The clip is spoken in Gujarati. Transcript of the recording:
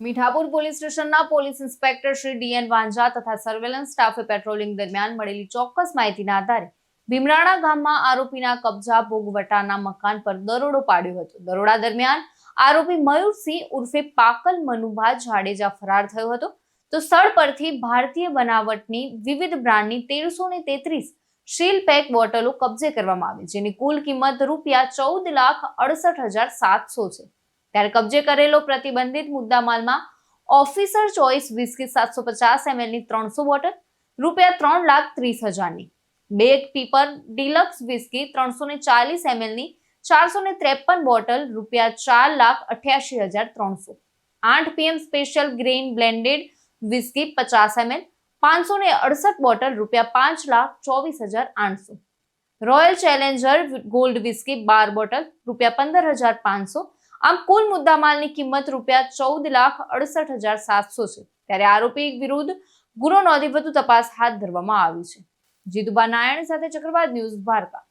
મીઠાપુર પોલીસ સ્ટેશનના police inspector Shri D N Vanza તથા સર્વેલન્સ સ્ટાફે પેટ્રોલિંગ દરમિયાન મળેલી ચોક્કસ માહિતીના આધારે ભીમરાણા ગામમાં આરોપીના કબજા ભોગવટાના મકાન પર દરોડો પાડ્યો હતો. દરોડા દરમિયાન આરોપી મયુરસિંહ ઉર્ફે પાકલ મનુભા જાડેજા ફરાર થયો હતો. તો સ્થળ પરથી ભારતીય બનાવટની વિવિધ બ્રાન્ડની તેરસો ને તેત્રીસ શીલ પેક બોટલો કબજે કરવામાં આવી, જેની કુલ કિંમત રૂપિયા ચૌદ લાખ અડસઠ હજાર સાતસો છે. ત્યારે કબજે કરેલો પ્રતિબંધિત મુદ્દામાલમાં ઓફિસર ચોઇસ વિસ્કી સાતસો પચાસ એમએલની ત્રણસો બોટલ, રૂપિયા ત્રણ લાખ ત્રીસ હજારની. બે પીપર ડિલક્સ વિસ્કી ત્રણસો ને ચાલીસ એમએલની, ચારસો ને ત્રેપન બોટલ, રૂપિયા ચાર લાખ અઠ્યાસી હજાર ત્રણસો. આઠ PM special grain blended whisky પચાસ એમએલ, પાંચસો ને અડસઠ બોટલ, રૂપિયા પાંચ લાખ ચોવીસ હજાર આઠસો. રોયલ ચેલેન્જર ગોલ્ડ વિસ્કી બાર બોટલ, રૂપિયા પંદર હજાર પાંચસો. આમ કુલ મુદ્દામાલની કિંમત રૂપિયા ચૌદ લાખ અડસઠ હજાર સાતસો છે. ત્યારે આરોપી વિરુદ્ધ ગુનો નોંધી વધુ તપાસ હાથ ધરવામાં આવી છે. જીતુબા નારાયણ સાથે ચક્રવાત ન્યૂઝ દ્વારકા